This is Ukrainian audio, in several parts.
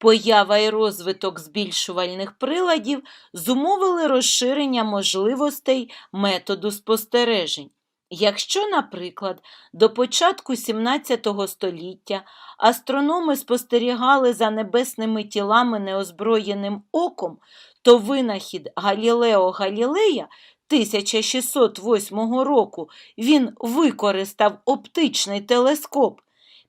Поява і розвиток збільшувальних приладів зумовили розширення можливостей методу спостережень. Якщо, наприклад, до початку XVII століття астрономи спостерігали за небесними тілами неозброєним оком, то винахід Галілео Галілея 1608 року він використав оптичний телескоп,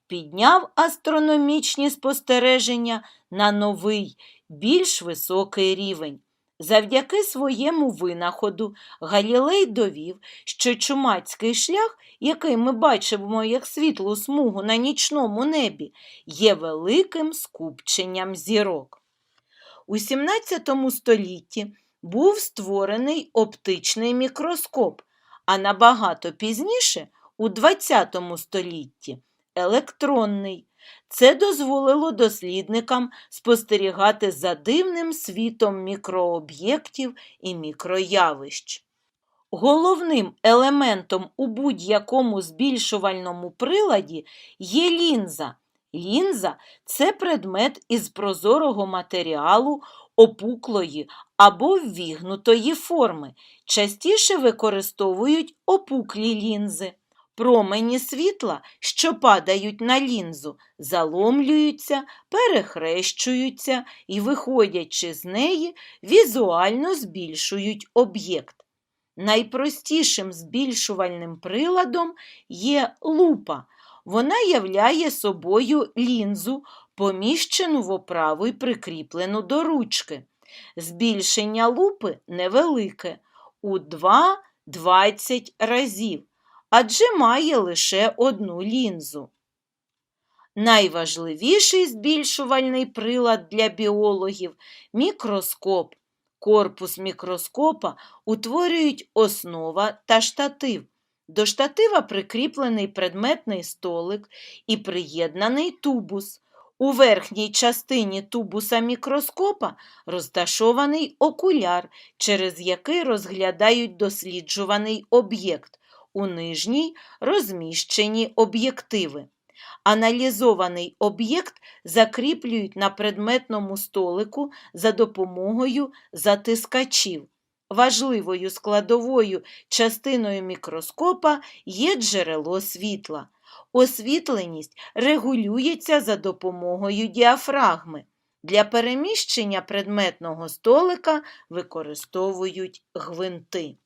підняв астрономічні спостереження на новий, більш високий рівень. Завдяки своєму винаходу Галілей довів, що чумацький шлях, який ми бачимо як світлу смугу на нічному небі, є великим скупченням зірок. У XVII столітті був створений оптичний мікроскоп, а набагато пізніше, у XX столітті, електронний. Це дозволило дослідникам спостерігати за дивним світом мікрооб'єктів і мікроявищ. Головним елементом у будь-якому збільшувальному приладі є лінза. Лінза це предмет із прозорого матеріалу, опуклої або ввігнутої форми. Частіше використовують опуклі лінзи. Промені світла, що падають на лінзу, заломлюються, перехрещуються і, виходячи з неї, візуально збільшують об'єкт. Найпростішим збільшувальним приладом є лупа. Вона являє собою лінзу, поміщену в оправу і прикріплену до ручки. Збільшення лупи невелике у 2-20 разів адже має лише одну лінзу. Найважливіший збільшувальний прилад для біологів мікроскоп. Корпус мікроскопа утворюють основа та штатив. До штатива прикріплений предметний столик і приєднаний тубус. У верхній частині тубуса мікроскопа розташований окуляр, через який розглядають досліджуваний об'єкт у нижній розміщені об'єктиви. Аналізований об'єкт закріплюють на предметному столику за допомогою затискачів. Важливою складовою частиною мікроскопа є джерело світла. Освітленість регулюється за допомогою діафрагми. Для переміщення предметного столика використовують гвинти.